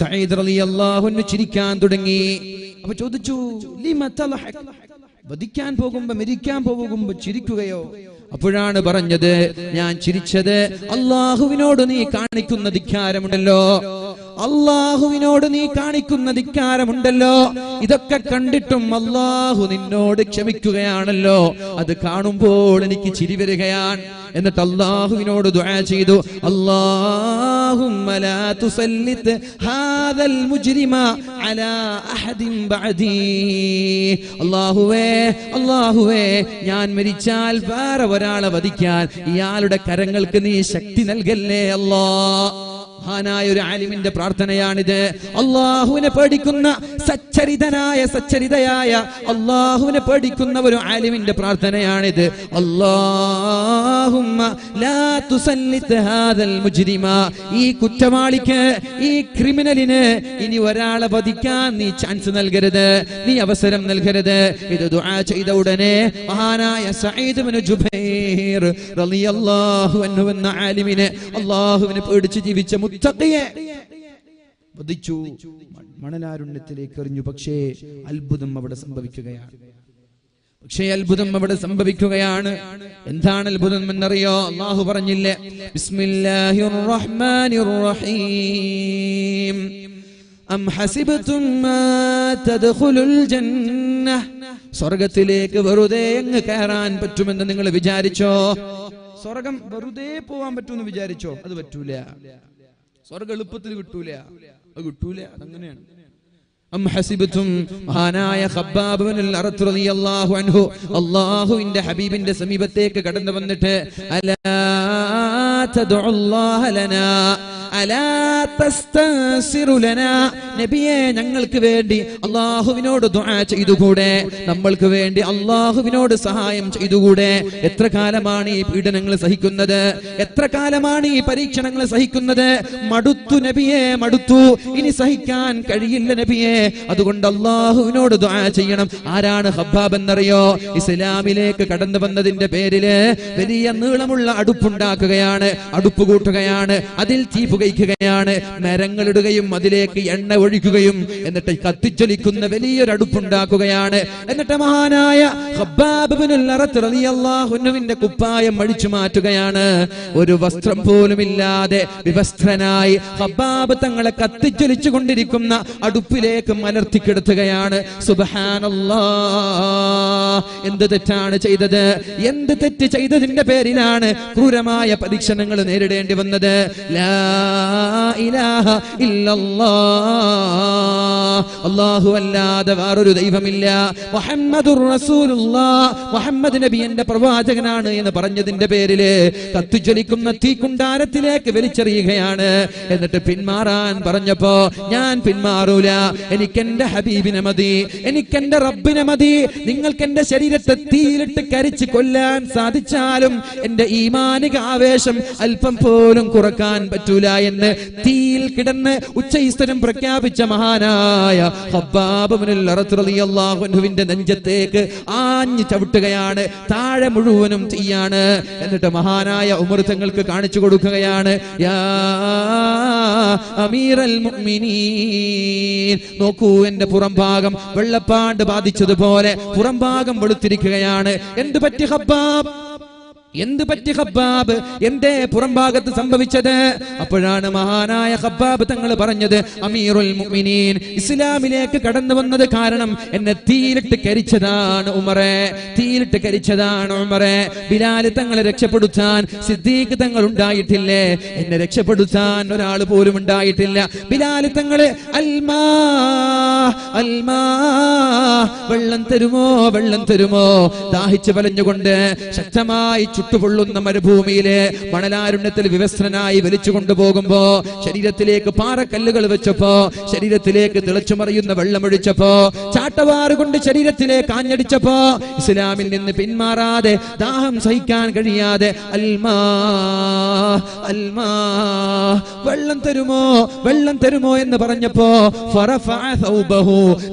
സയ്യിദ് റളിയല്ലാഹു അൻഹു ചിരിക്കാൻ തുടങ്ങി. അപ്പൊ ചോദിച്ചു? വധിക്കാൻ പോകുമ്പോ മരിക്കാൻ പോകുമ്പോ ചിരിക്കുകയോ? അപ്പോഴാണ് പറഞ്ഞത് ഞാൻ ചിരിച്ചത് അള്ളാഹുവിനോട് നീ കാണിക്കുന്ന ധിക്കാരമുണ്ടല്ലോ. അള്ളാഹുവിനോട് നീ കാണിക്കുന്ന ധിക്കാരമുണ്ടല്ലോ. ഇതൊക്കെ കണ്ടിട്ടും അള്ളാഹു നിന്നോട് ക്ഷമിക്കുകയാണല്ലോ. അത് കാണുമ്പോൾ എനിക്ക് ചിരി വരികയാണ്. എന്നിട്ട് അള്ളാഹുവിനോട് ദുആ ചെയ്തു. അല്ലാഹുമ്മ തുസല്ലിത് ഹാദൽ മുജ്രിമ അലാ അല്ലാഹുവേ അല്ലാഹുവേ ഞാൻ മരിച്ചാൽ വേറെ ഒരാളെ വധിക്കാൻ ഇയാളുടെ കരങ്ങൾക്ക് നീ ശക്തി നൽകല്ലേ അല്ലാ. മഹാനായ ഒരു ആലിമിന്റെ പ്രാർത്ഥനയാണിത്. അള്ളാഹുവിനെ പേടിക്കുന്ന സച്ചരിതനായ സച്ചരിതയായ അള്ളാഹുവിനെ പേടിക്കുന്ന ഒരു ആലിമിന്റെ പ്രാർത്ഥനയാണിത്. അല്ലാഹുമ്മ ലാ തുസല്ലിത് ഹാദൽ മുജ്രിമ. ഈ കുറ്റവാളിക്ക് ഈ ക്രിമിനലിന് ഇനി ഒരാളെ വധിക്കാൻ നീ ചാൻസ് നൽകരുത് നീ അവസരം നൽകരുത്. ഇത് ദുആ ചെയ്ത ഉടനെ മഹാനായ സഈദ് ബിനു ജുബൈർ റളിയല്ലാഹു അൻഹു എന്ന ആലിമിനെ അള്ളാഹുവിനെ പേടിച്ച് ജീവിച്ച മുത്തഖിയെ വധിച്ചു. മണലാരുണ്യത്തിലേക്ക് എറിഞ്ഞു. പക്ഷേ അത്ഭുതം അവിടെ സംഭവിക്കുകയാണ്. പക്ഷേ അത്ഭുതം അവിടെ സംഭവിക്കുകയാണ്. എന്താണ് അത്ഭുതം എന്നറിയോ? അള്ളാഹു പറഞ്ഞില്ലേ ബിസ്മില്ലാഹിർ റഹ്മാനിർ റഹീം അം ഹസിബതും മാ ജന്ന സ്വർഗത്തിലേക്ക് വെറുതെ അങ്ങ് കയറാൻ പറ്റുമെന്ന് നിങ്ങൾ വിചാരിച്ചോ? സ്വർഗം വെറുതെ പോവാൻ പറ്റുമെന്ന് വിചാരിച്ചോ? അത് പറ്റൂല. സ്വർഗം എളുപ്പത്തിൽ കിട്ടൂല. അത് കിട്ടൂല. അതങ്ങനെയാണ്. മഹാനായ റളിയല്ലാഹു അൻഹു അള്ളാഹുവിന്റെ ഹബീബിന്റെ സമീപത്തേക്ക് കടന്നു വന്നിട്ട് അലാ നബിയെ ഞങ്ങൾക്ക് വേണ്ടി അള്ളാഹുവിനോട് ദുആ ചെയ്തുകൂടെ? നമ്മൾക്ക് വേണ്ടി അള്ളാഹുവിനോട് സഹായം ചെയ്തുകൂടെ? എത്ര കാലമാണ് ഈ പീഡനങ്ങൾ സഹിക്കുന്നത്? എത്ര കാലമാണ് ഈ പരീക്ഷണങ്ങൾ സഹിക്കുന്നത്? മടുത്തു നബിയെ മടുത്തു. ഇനി സഹിക്കാൻ കഴിയില്ല നബിയെ. അതുകൊണ്ട് അള്ളാഹുവിനോട് ദുആ ചെയ്യണം. ആരാണ് ഹബ്ബാബ് എന്നറിയോ? ഇസ്ലാമിലേക്ക് കടന്നു വന്നതിന്റെ പേരിൽ വലിയ നീളമുള്ള അടുപ്പുണ്ടാക്കുകയാണ് അടുപ്പ് കൂട്ടുകയാണ്. അതിൽ തീ പുകയ്ക്കുകയാണ്. മരങ്ങളിടുകയും അതിലേക്ക് എണ്ണ ഒഴിക്കുകയും എന്നിട്ട് കത്തിച്ചൊലിക്കുന്ന വലിയൊരു അടുപ്പുണ്ടാക്കുകയാണ്. എന്നിട്ട് മഹാനായ അൻഹുവിന്റെ കുപ്പായം അഴിച്ചു മാറ്റുകയാണ്. ഒരു വസ്ത്രം പോലും ഇല്ലാതെ വിവസ്ത്രനായി ഹബ്ബാബ് തങ്ങളെ കത്തിച്ചൊലിച്ചു കൊണ്ടിരിക്കുന്ന അടുപ്പിലേക്ക് മലർത്തിക്കെടുത്തുകയാണ് എന്ത് തെറ്റാണ് ചെയ്തത്? എന്ത് തെറ്റ് ചെയ്തതിന്റെ പേരിലാണ് ക്രൂരമായ പരീക്ഷണങ്ങൾ നേരിടേണ്ടി വന്നത്? ലാ ഇലാഹ അല്ലാഹു അല്ലാതെ വേറൊരു ദൈവമില്ല. മുഹമ്മദുർ റസൂലുള്ളാ മുഹമ്മദ് നബി എന്റെ പ്രവാചകനാണ് എന്ന് പറഞ്ഞതിന്റെ പേരിൽ കത്തിജ്വലിക്കുന്ന തീക്കുണ്ടാരത്തിലേക്ക് വലിച്ചെറിയുകയാണ്. എന്നിട്ട് പിന്മാറാൻ പറഞ്ഞപ്പോ ഞാൻ പിന്മാറൂല. എനിക്ക് എന്റെ ഹബീബിനെ മതി. എനിക്ക് എന്റെ റബ്ബിനെ മതി. നിങ്ങൾക്ക് എന്റെ ശരീരത്തെ തീയിലിട്ട് കരിച്ച് കൊല്ലാൻ സാധിച്ചാലും എന്റെ ഈമാനിക ആവേശം അല്പം പോലും കുറയ്ക്കാൻ പറ്റൂല എന്ന് തീയിൽ കിടന്ന് ഉച്ചൈസ്തരം പ്രഖ്യാപിച്ച മഹാനായ ഹബ്ബാബുവിന്റെ നെഞ്ചത്തേക്ക് ആഞ്ഞു ചവിട്ടുകയാണ്. താഴെ മുഴുവനും തീയാണ്. എന്നിട്ട് മഹാനായ ഉമർ തങ്ങൾക്ക് കാണിച്ചു കൊടുക്കുകയാണ്. നോക്കൂ എന്റെ പുറം ഭാഗം വെള്ളപ്പാണ്ട് ബാധിച്ചതുപോലെ പുറം ഭാഗം വെളുത്തിരിക്കുകയാണ്. എന്ത് പറ്റി ഹബ്ബാബ് എന്ത് പറ്റി ഹബ്ബാബ് എന്തേ പുറംഭാഗത്ത് സംഭവിച്ചത്? അപ്പോഴാണ് മഹാനായ ഹബ്ബാബ് തങ്ങൾ പറഞ്ഞത് അമീറുൽ മുഅ്മിനീൻ ഇസ്ലാമിലേക്ക് കടന്നു വന്നത് കാരണം എന്നെ തീയിലിട്ട് കരിച്ചതാണ് ഉമറെ തീയിലിട്ട് കരിച്ചതാണ് ഉമറെ. ബിലാൽ തങ്ങളെ രക്ഷപ്പെടുത്താൻ സിദ്ദീഖ് തങ്ങൾ ഉണ്ടായിട്ടില്ലേ? എന്നെ രക്ഷപ്പെടുത്താൻ ഒരാൾ പോലും ഉണ്ടായിട്ടില്ല. ബിലാൽ തങ്ങളെ അൽമാ അൽമാ വെള്ളം തരുമോ വെള്ളം തരുമോ? ദാഹിച്ചു വലഞ്ഞുകൊണ്ട് ശക്തമായി ചുട്ടുപൊള്ളുന്ന മരുഭൂമിയിലെ മണലാരുണ്യത്തിൽ വിവസ്ത്രനായി വലിച്ചു കൊണ്ടുപോകുമ്പോ ശരീരത്തിലേക്ക് പാറക്കല്ലുകൾ വെച്ചപ്പോ ശരീരത്തിലേക്ക് തിളച്ചു മറിയുന്ന വെള്ളമൊഴിച്ചപ്പോ ചാട്ടവാറ് കൊണ്ട് ശരീരത്തിലേക്ക് ഇസ്ലാമിൽ നിന്ന് പിന്മാറാതെ ദാഹം സഹിക്കാൻ കഴിയാതെ അൽമാ അൽമാ വെള്ളം തരുമോ വെള്ളം തരുമോ എന്ന് പറഞ്ഞപ്പോ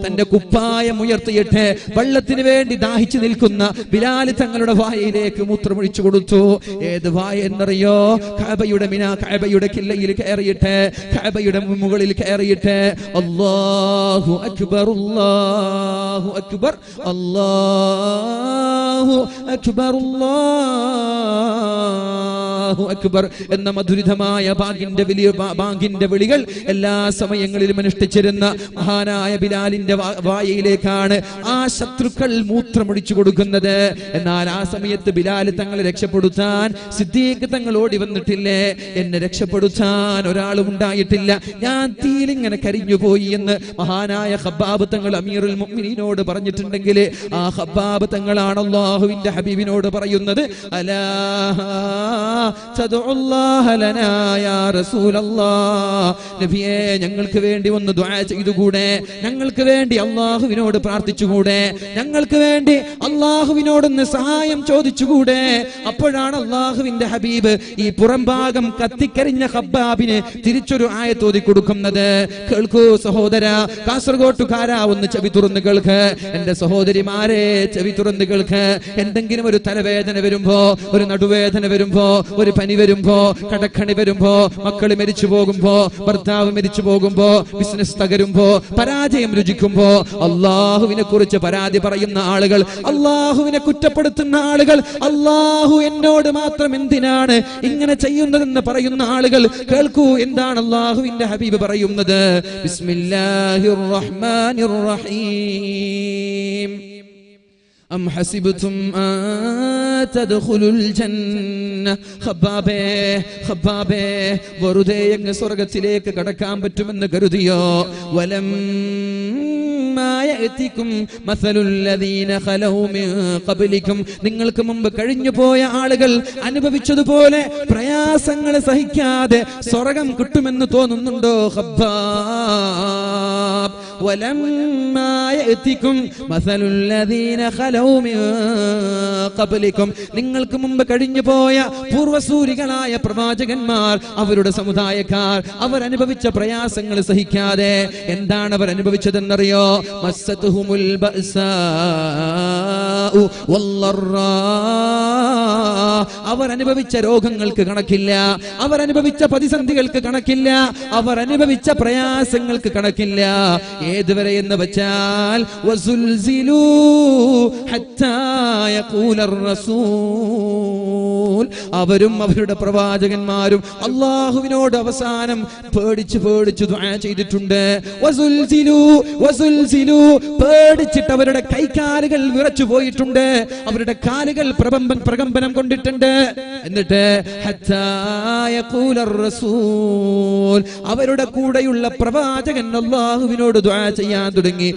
തന്റെ കുപ്പായം ഉയർത്തിയിട്ട് വെള്ളത്തിന് വേണ്ടി ദാഹിച്ചു നിൽക്കുന്ന ബിലാൽ തങ്ങളുടെ വായയിലേക്ക് മൂത്രമൊഴിച്ചു. തുറപ്പിച്ചു കൊടുത്തു. ഏത് എന്നറിയോ? കാബയുടെ മിന കാബയുടെ കില്ലയിൽ കയറിയിട്ട് കാബയുടെ മുകളിൽ കയറിയിട്ട് അല്ലാഹു അക്ബർ അല്ലാഹു അക്ബർ അല്ലാഹു അക്ബർ അല്ലാഹു അക്ബർ എന്ന മധുരിതമായ ബാങ്കിന്റെ വലിയ ബാഗിന്റെ വിളികൾ എല്ലാ സമയങ്ങളിലും അനുഷ്ഠിച്ചിരുന്ന മഹാനായ ബിലാലിന്റെ വായയിലേക്കാണ് ആ ശത്രുക്കൾ മൂത്രമൊഴിച്ചു കൊടുക്കുന്നത്. എന്നാൽ ആ സമയത്ത് ബിലാൽ തങ്ങളെ രക്ഷപ്പെടുത്താൻ സിദ്ദീഖ് തങ്ങൾ ഓടി വന്നിട്ടില്ലേ? എന്നെ രക്ഷപ്പെടുത്താൻ ഒരാളും ഉണ്ടായിട്ടില്ല. ഞാൻ തീലിങ്ങനെ കരിഞ്ഞു പോയി എന്ന് മഹാനായ ഹബ്ബാബ് തങ്ങൾ അമീറുൽ മുഅ്മിനീനോട് പറഞ്ഞിട്ടുണ്ടെങ്കിൽ ആ ഹബ്ബാബ് തങ്ങളാണ് അള്ളാഹുവിന്റെ ഹബീബിനോട് പറയുന്നത് അലാ ഞങ്ങൾക്ക് വേണ്ടി ഒന്ന് ചെയ്തുകൂടെ? ഞങ്ങൾക്ക് വേണ്ടി അള്ളാഹുവിനോട് പ്രാർത്ഥിച്ചുകൂടെ? ഞങ്ങൾക്ക് വേണ്ടി അള്ളാഹുവിനോടൊന്ന് സഹായം ചോദിച്ചുകൂടെ? അപ്പോഴാണ് അള്ളാഹുവിന്റെ ഹബീബ് ഈ പുറംഭാഗം കത്തിക്കരിഞ്ഞ ഹബ്ബാബിന് തിരിച്ചൊരു ആയത്തോതി കൊടുക്കുന്നത്. കേൾക്കൂ സഹോദര കാസർഗോട്ടുകാരാ ഒന്ന് ചെവി തുറന്ന് കേൾക്ക്. എന്റെ സഹോദരിമാരെ ചെവി തുറന്ന് കേൾക്ക്. എന്തെങ്കിലും ഒരു തലവേദന വരുമ്പോ ഒരു നടുവേദന വരുമ്പോ ഒരു പനി വരുമ്പോ കടക്കണി വരുമ്പോ മക്കൾ മരിച്ചു പോകുമ്പോ ഭർത്താവ് മരിച്ചു പോകുമ്പോ ബിസിനസ് തകരുമ്പോ പരാജയം രുചിക്കുമ്പോ അള്ളാഹുവിനെ കുറിച്ച് പരാതി പറയുന്ന ആളുകൾ അള്ളാഹുവിനെ കുറ്റപ്പെടുത്തുന്ന ആളുകൾ അള്ളാഹു അള്ളാഹു എന്നോട് മാത്രം എന്തിനാണ് ഇങ്ങനെ ചെയ്യുന്നതെന്ന് പറയുന്ന ആളുകൾ? കേൾക്കൂ എന്താണ് അള്ളാഹുവിന്റെ ഹബീബ് പറയുന്നത്? ബിസ്മില്ലാഹിർ റഹ്മാനിർ റഹീം അം يغن سرغة അങ്ങ് സ്വർഗത്തിലേക്ക് കടക്കാൻ പറ്റുമെന്ന് കരുതിയോ? വലം നിങ്ങൾക്ക് മുമ്പ് കഴിഞ്ഞു പോയ ആളുകൾ അനുഭവിച്ചതുപോലെ പ്രയാസങ്ങൾ സഹിക്കാതെ സ്വർഗം കിട്ടുമെന്ന് തോന്നുന്നുണ്ടോ ഹബ്ബാബ് ولما يأتكم مثل الذين خلوا من قبلكم നിങ്ങൾക്ക് മുമ്പ് കഴിഞ്ഞു പോയ പൂർവസൂരികളായ പ്രവാചകന്മാർ അവരുടെ സമുദായക്കാർ അവർ അനുഭവിച്ച പ്രയാസങ്ങൾ സഹിക്കാതെ എന്താണ് അവർ അനുഭവിച്ചതെന്നറിയോ മസ്സത്തുഹുമുൽ ബഅസാഉ വല്ലറാ അവർ അനുഭവിച്ച രോഗങ്ങൾക്ക് കണക്കില്ല. അവർ അനുഭവിച്ച പ്രതിസന്ധികൾക്ക് കണക്കില്ല. അവർ അനുഭവിച്ച പ്രയാസങ്ങൾക്ക് കണക്കില്ല. ഏതുവരെ എന്ന് വെച്ചാൽ വസുൽസിലൂ അവരും അവരുടെ പ്രവാചകന്മാരും അള്ളാഹുവിനോട് അവസാനം പേടിച്ച് പേടിച്ച് ചെയ്തിട്ടുണ്ട്. പേടിച്ചിട്ട് അവരുടെ കൈകാലുകൾ വിറച്ചു പോയിട്ടുണ്ട്. അവരുടെ കാലുകൾ പ്രകമ്പൻ പ്രകമ്പനം കൊണ്ടിട്ടുണ്ട്. എന്നിട്ട് അവരുടെ കൂടെയുള്ള പ്രവാചകൻ അള്ളാഹുവിനോട് ദുആ ചെയ്യാൻ തുടങ്ങി.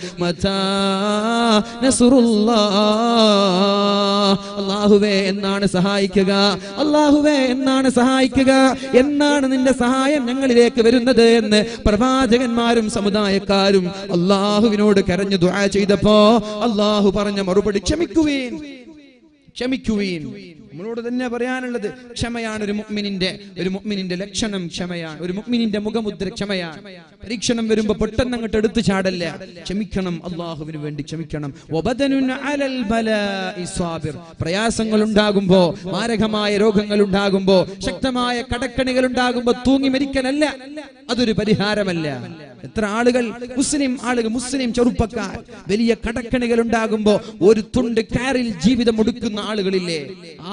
അള്ളാഹുവേ എന്നാണ് സഹായിക്കുക. അള്ളാഹുവേ എന്നാണ് സഹായിക്കുക? എന്നാണ് നിന്റെ സഹായം ഞങ്ങളിലേക്ക് വരുന്നത് എന്ന് പ്രവാചകന്മാരും സമുദായക്കാരും അള്ളാഹുവിനോട് കരഞ്ഞു ദുആ ചെയ്തപ്പോ അള്ളാഹു പറഞ്ഞ മറുപടി ക്ഷമിക്കുവീൻ. ക്ഷമിക്കുവീൻ. നമ്മളോട് തന്നെ പറയാനുള്ളത് ക്ഷമയാണ് ഒരു മുഅ്മിനിന്റെ ഒരു മുഅ്മിനിന്റെ ലക്ഷണം ക്ഷമയാണ്. ഒരു മുഅ്മിനിന്റെ മുഖമുദ്ര ക്ഷമയാണ്. പരീക്ഷണം വരുമ്പോ പെട്ടെന്ന് അങ്ങോട്ട് എടുത്തു ചാടല്ല? ക്ഷമിക്കണം അള്ളാഹുവിന് വേണ്ടി ക്ഷമിക്കണം. പ്രയാസങ്ങൾ ഉണ്ടാകുമ്പോ മാരകമായ രോഗങ്ങൾ ഉണ്ടാകുമ്പോ ശക്തമായ കടക്കണികൾ ഉണ്ടാകുമ്പോ തൂങ്ങി മരിക്കലല്ല. അതൊരു പരിഹാരമല്ല. എത്ര ആളുകൾ മുസ്ലിം ആളുകൾ മുസ്ലിം ചെറുപ്പക്കാർ വലിയ കടക്കണികൾ ഉണ്ടാകുമ്പോ ഒരു തുണ്ട് കാറിൽ ജീവിതം ഒടുക്കുന്ന ആളുകളില്ലേ?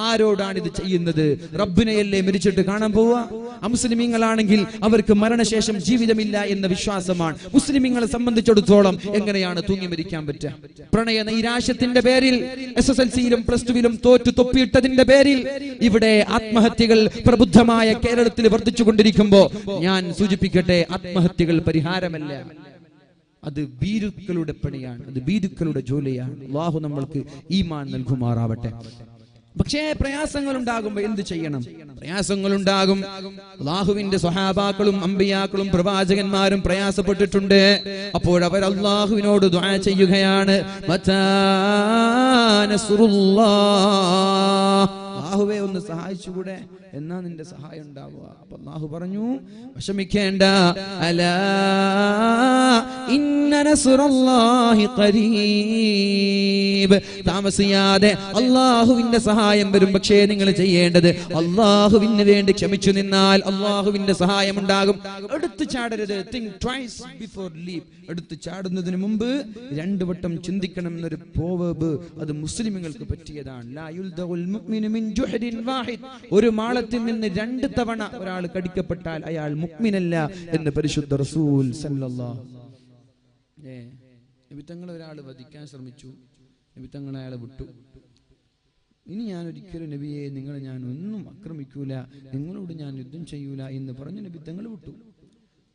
ആരോടാണ് ഇത് ചെയ്യുന്നത്? റബ്ബിനെയല്ലേ മരിച്ചിട്ട് കാണാൻ പോവുക? അമുസ്ലിമീങ്ങളാണെങ്കിൽ അവർക്ക് മരണശേഷം ജീവിതമില്ല എന്ന വിശ്വാസമാണ്. മുസ്ലിമീങ്ങളെ സംബന്ധിച്ചിടത്തോളം എങ്ങനെയാണ് തൂങ്ങി മരിക്കാൻ പറ്റുക? പ്രണയ നൈരാശ്യത്തിന്റെ പേരിൽ എസ് എസ് എൽ സിയിലും പ്ലസ് ടുവിലും തോറ്റു തൊപ്പിയിട്ടതിന്റെ പേരിൽ ഇവിടെ ആത്മഹത്യകൾ പ്രബുദ്ധമായ കേരളത്തിൽ വർദ്ധിച്ചുകൊണ്ടിരിക്കുമ്പോ ഞാൻ സൂചിപ്പിക്കട്ടെ ആത്മഹത്യകൾ പരിഹാരമല്ല അത് ബീരുക്കളുടെ പണിയാണ്. അത് ബീരുക്കളുടെ ജോലിയാണ്. അള്ളാഹു നമ്മൾക്ക് ഈമാൻ നൽകുമാറാവട്ടെ. പക്ഷേ പ്രയാസങ്ങൾ ഉണ്ടാകുമ്പോ എന്ത് ചെയ്യണം? പ്രയാസങ്ങൾ ഉണ്ടാകും അള്ളാഹുവിന്റെ സ്വഹാബാക്കളും അമ്പിയാക്കളും പ്രവാചകന്മാരും പ്രയാസപ്പെട്ടിട്ടുണ്ട്. അപ്പോൾ അവർ അള്ളാഹുവിനോട് ചെയ്യുകയാണ്. അള്ളാഹുവെ ഒന്ന് സഹായിച്ചുകൂടെ എന്നാ നിന്റെ സഹായം ഉണ്ടാവുക. അപ്പൊ അള്ളാഹു പറഞ്ഞു വിഷമിക്കേണ്ട. അല താമസിയാതെ അള്ളാഹുവിന്റെ സഹായം വരും പക്ഷേ നിങ്ങൾ ചെയ്യേണ്ടത് അള്ളാഹുവിന് വേണ്ടി ക്ഷമിച്ചു നിന്നാൽ അള്ളാഹുവിന്റെ സഹായം ഉണ്ടാകും. എടുത്തു ചാടരുത്. തിങ്ക് ട്വൈസ് ബിഫോർ ലീവ് എടുത്തു ചാടുന്നതിന് മുമ്പ് രണ്ടു വട്ടം ചിന്തിക്കണം എന്നൊരു പോവേബ് അത് മുസ്ലിമുകൾക്ക് പറ്റിയതാണ്. വാഹിദ് ഒരു മാളത്തിൽ നിന്ന് രണ്ട് തവണ ഒരാൾ കടിക്കപ്പെട്ടാൽ അയാൾ മുക്മിനല്ല എന്ന് പരിശുദ്ധ റസൂൽ സല്ലല്ലാഹു നബി തങ്ങൾ ഒരാൾ വധിക്കാൻ ശ്രമിച്ചു. നബി തങ്ങൾ അയാളെ വിട്ടു. ഇനി ഞാൻ ഒരിക്കലും നബിയെ നിങ്ങളെ ഞാൻ ഒന്നും ആക്രമിക്കൂല. നിങ്ങളോട് ഞാൻ യുദ്ധം ചെയ്യൂല എന്ന് പറഞ്ഞു നബി വിട്ടു.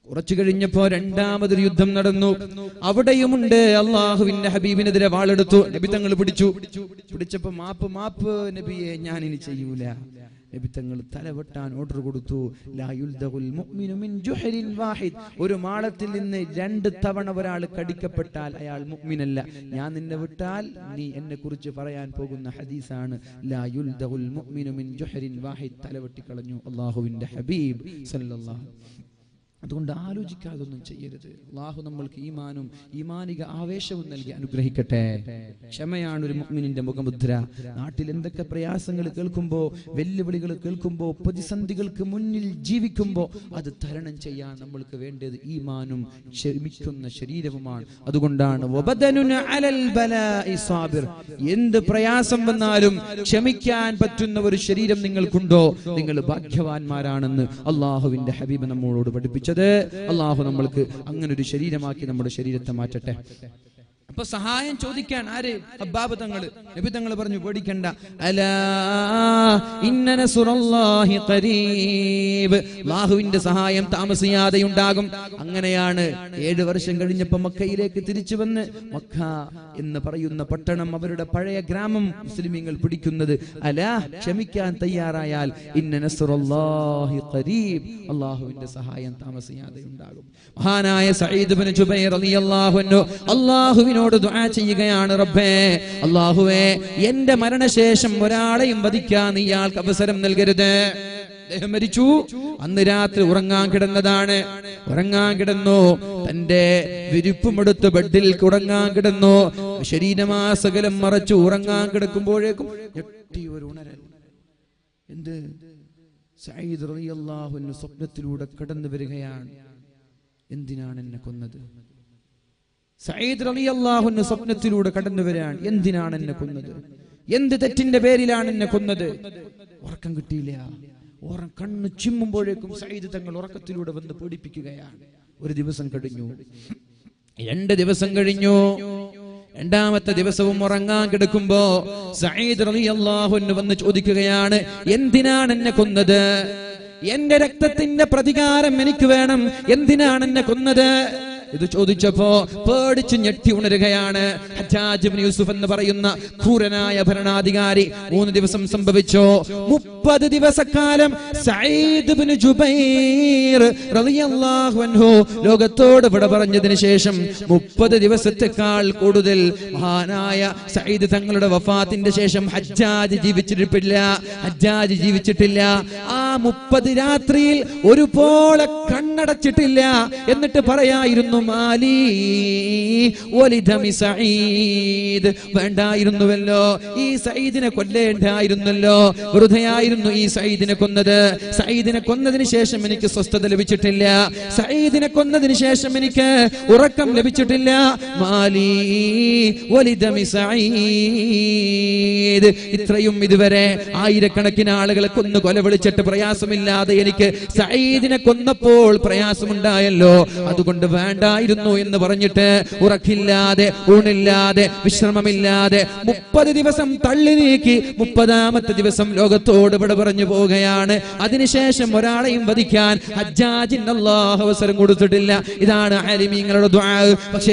കുറച്ചു കഴിഞ്ഞപ്പോ രണ്ടാമതൊരു യുദ്ധം നടന്നു. അവിടെയുമുണ്ട് അള്ളാഹുവിന്റെ ഹബീബിനെതിരെ വാളെടുത്തു. നബി തങ്ങൾ പിടിച്ചു. പിടിച്ചപ്പോ മാപ്പ് മാപ്പ് നബിയെ ഞാൻ ഇനി ചെയ്യൂല. നബി തങ്ങൾ തലവെട്ടാൻ ഓർഡർ കൊടുത്തു. വാഹിദ്. ഒരു മാളത്തിൽ നിന്ന് രണ്ട് തവണ ഒരാൾ കടിക്കപ്പെട്ടാൽ അയാൾ മുഅ്മിനല്ല. ഞാൻ നിന്നെ വിട്ടാൽ നീ എന്നെ കുറിച്ച് പറയാൻ പോകുന്ന ഹദീസാണ്. ലാ യുൽദഗുൽ മുഅ്മിനു മിൻ ജുഹരിൻ വാഹിദ് തലവെട്ടി കളഞ്ഞു അള്ളാഹുവിന്റെ ഹബീബ് സല്ലല്ലാഹു അതുകൊണ്ട് ആലോചിക്കാതെ ഒന്നും ചെയ്യരുത്. അള്ളാഹു നമ്മൾക്ക് ഈമാനും ഈമാനിക ആവേശവും നൽകി അനുഗ്രഹിക്കട്ടെ. ക്ഷമയാണ് ഒരു മുഗ്മിനിന്റെ മുഖമുദ്ര. നാട്ടിൽ എന്തൊക്കെ പ്രയാസങ്ങൾ കേൾക്കുമ്പോ വെല്ലുവിളികൾ കേൾക്കുമ്പോ പ്രതിസന്ധികൾക്ക് മുന്നിൽ ജീവിക്കുമ്പോ അത് തരണം ചെയ്യാൻ നമ്മൾക്ക് വേണ്ടത് ഈമാനും ക്ഷമിക്കുന്ന ശരീരവുമാണ്. അതുകൊണ്ടാണ്. എന്ത് പ്രയാസം വന്നാലും ക്ഷമിക്കാൻ പറ്റുന്ന ഒരു ശരീരം നിങ്ങൾക്കുണ്ടോ? നിങ്ങൾ ഭാഗ്യവാന്മാരാണെന്ന് അള്ളാഹുവിന്റെ ഹബീബ് നമ്മളോട് പഠിപ്പിച്ചത് അള്ളാഹു നമ്മൾക്ക് അങ്ങനെ ഒരു ശരീരമാക്കി നമ്മുടെ ശരീരത്തെ മാറ്റട്ടെ. അപ്പൊ സഹായം ചോദിക്കാൻ ആര്? അബ്ബാബ് തങ്ങൾ. നബി തങ്ങൾ പറഞ്ഞു പേടിക്കണ്ട. അലാ ഇന്ന നസ്റുല്ലാഹി ഖരീബ്. അല്ലാഹുവിന്റെ സഹായം താമസിയാതെ ഉണ്ടാകും അങ്ങനെയാണ് ഏഴ് വർഷം കഴിഞ്ഞപ്പോ മക്കയിലേക്ക് തിരിച്ചു വന്ന് മക്ക എന്ന് പറയുന്ന പട്ടണം അവരുടെ പഴയ ഗ്രാമം മുസ്ലിമീങ്ങൾ പിടിക്കുന്നത്. അലാ ക്ഷമിക്കാൻ തയ്യാറായാൽ ഖരീബ് അല്ലാഹുവിന്റെ സഹായം താമസിയാതെ ഉണ്ടാകും മഹാനായ ബിൻ ജുബൈർ റളിയല്ലാഹു അൻഹു അല്ലാഹുവിനോട് ദുആ ചെയ്യുകയാണ് റബ്ബേ. അള്ളാഹുവേ എന്റെ മരണശേഷം ഒരാളെയും വധിക്കാൻ ഇയാൾക്ക് അവസരം നൽകരുത്. അദ്ദേഹം മരിച്ചു. അന്ന് രാത്രി ഉറങ്ങാൻ കിടന്നതാണ്. ഉറങ്ങാൻ കിടന്നു. തന്റെ വിരിപ്പുമെടുത്ത് ബെഡിൽ ഉറങ്ങാൻ കിടന്നു. ശരീരമാസകലം മറച്ചു ഉറങ്ങാൻ കിടക്കുമ്പോഴേക്കും എന്ത്? സയ്യിദ് റളിയല്ലാഹു അൻഹു സ്വപ്നത്തിലൂടെ കടന്നു വരികയാണ്. എന്തിനാണ് എന്നെ കൊന്നത്? സയ്യിദ് റളിയല്ലാഹു അൻഹു സ്വപ്നത്തിലൂടെ കടന്നു വരാൻ എന്തിനാണ് എന്നെ കൊന്നത്? എന്ത് തെറ്റിന്റെ പേരിലാണ് എന്നെ കൊന്നത്? ഉറക്കം കിട്ടിയില്ല. ഓറം കണ്ണ് ചിമ്മുമ്പോഴേക്കും സയ്യിദ് തങ്ങൾ ഉറക്കത്തിലൂടെ വന്ന് പേടിപ്പിക്കുകയാണ്. ഒരു ദിവസം കഴിഞ്ഞു. രണ്ട് ദിവസം കഴിഞ്ഞു. രണ്ടാമത്തെ ദിവസവും ഉറങ്ങാൻ കിടക്കുമ്പോ സയ്യിദ് റളിയല്ലാഹു അൻഹു വന്ന് ചോദിക്കുകയാണ് എന്തിനാണ് എന്നെ കൊന്നത്? എന്റെ രക്തത്തിന്റെ പ്രതികാരം എനിക്ക് വേണം. എന്തിനാണ് എന്നെ കൊന്നത്? ഇത് ചോദിച്ചപ്പോ പേടിച്ച് ഞെട്ടി ഉണരുകയാണ്. യൂസുഫ് എന്ന് പറയുന്ന ക്രൂരനായ ഭരണാധികാരി മൂന്ന് ദിവസം സംഭവിച്ചോ? മുപ്പത് ദിവസക്കാലം ജുബൈർ റളിയല്ലാഹു അൻഹു ലോകത്തോട് വിട പറഞ്ഞതിന് ശേഷം മുപ്പത് ദിവസത്തെക്കാൾ കൂടുതൽ മഹാനായ സയ്യിദ് തങ്ങളുടെ വഫാത്തിന്റെ ശേഷം ഹജ്ജാജ് ജീവിച്ചിട്ടില്ല. ഹജ്ജാജ് ജീവിച്ചിട്ടില്ല. ആ മുപ്പത് രാത്രിയിൽ ഒരുപോലെ കണ്ണടച്ചിട്ടില്ല എന്നിട്ട് പറയായിരുന്നു മാലി സഈദ്. വേണ്ടായിരുന്നുവല്ലോ ഈ സയ്യിദിനെ കൊല്ലേണ്ടായിരുന്നല്ലോ. വെറുതെയായിരുന്നു ഈ സയ്യിദിനെ കൊന്നത്. സയ്യിദിനെ കൊന്നതിന് ശേഷം എനിക്ക് സ്വസ്ഥത ലഭിച്ചിട്ടില്ല. സയ്യിദിനെ കൊന്നതിന് ശേഷം എനിക്ക് ഉറക്കം ലഭിച്ചിട്ടില്ല. മാലി ഒലിധമി സഈദ്. ഇത്രയും ഇതുവരെ ആയിരക്കണക്കിന് ആളുകളെ കൊന്നു കൊലവിളിച്ചിട്ട് പ്രയാസമില്ലാതെ എനിക്ക് സയ്യിദിനെ കൊന്നപ്പോൾ പ്രയാസമുണ്ടായല്ലോ. അതുകൊണ്ട് വേണ്ടായിരുന്നു എന്ന് പറഞ്ഞിട്ട് ഉറക്കില്ലാതെ ഊണില്ലാതെ വിശ്രമമില്ലാതെ മുപ്പത് ദിവസം തള്ളി നീക്കി മുപ്പതാമത്തെ ദിവസം ലോകത്തോട് ഇവിടെ പറഞ്ഞു പോവുകയാണ്. അതിനുശേഷം ഒരാളെയും വധിക്കാൻ ഹജ്ജാജിന് അവസരം കൊടുത്തിട്ടില്ല. ഇതാണ് ആലിമീങ്ങളുടെ ദ്വാ.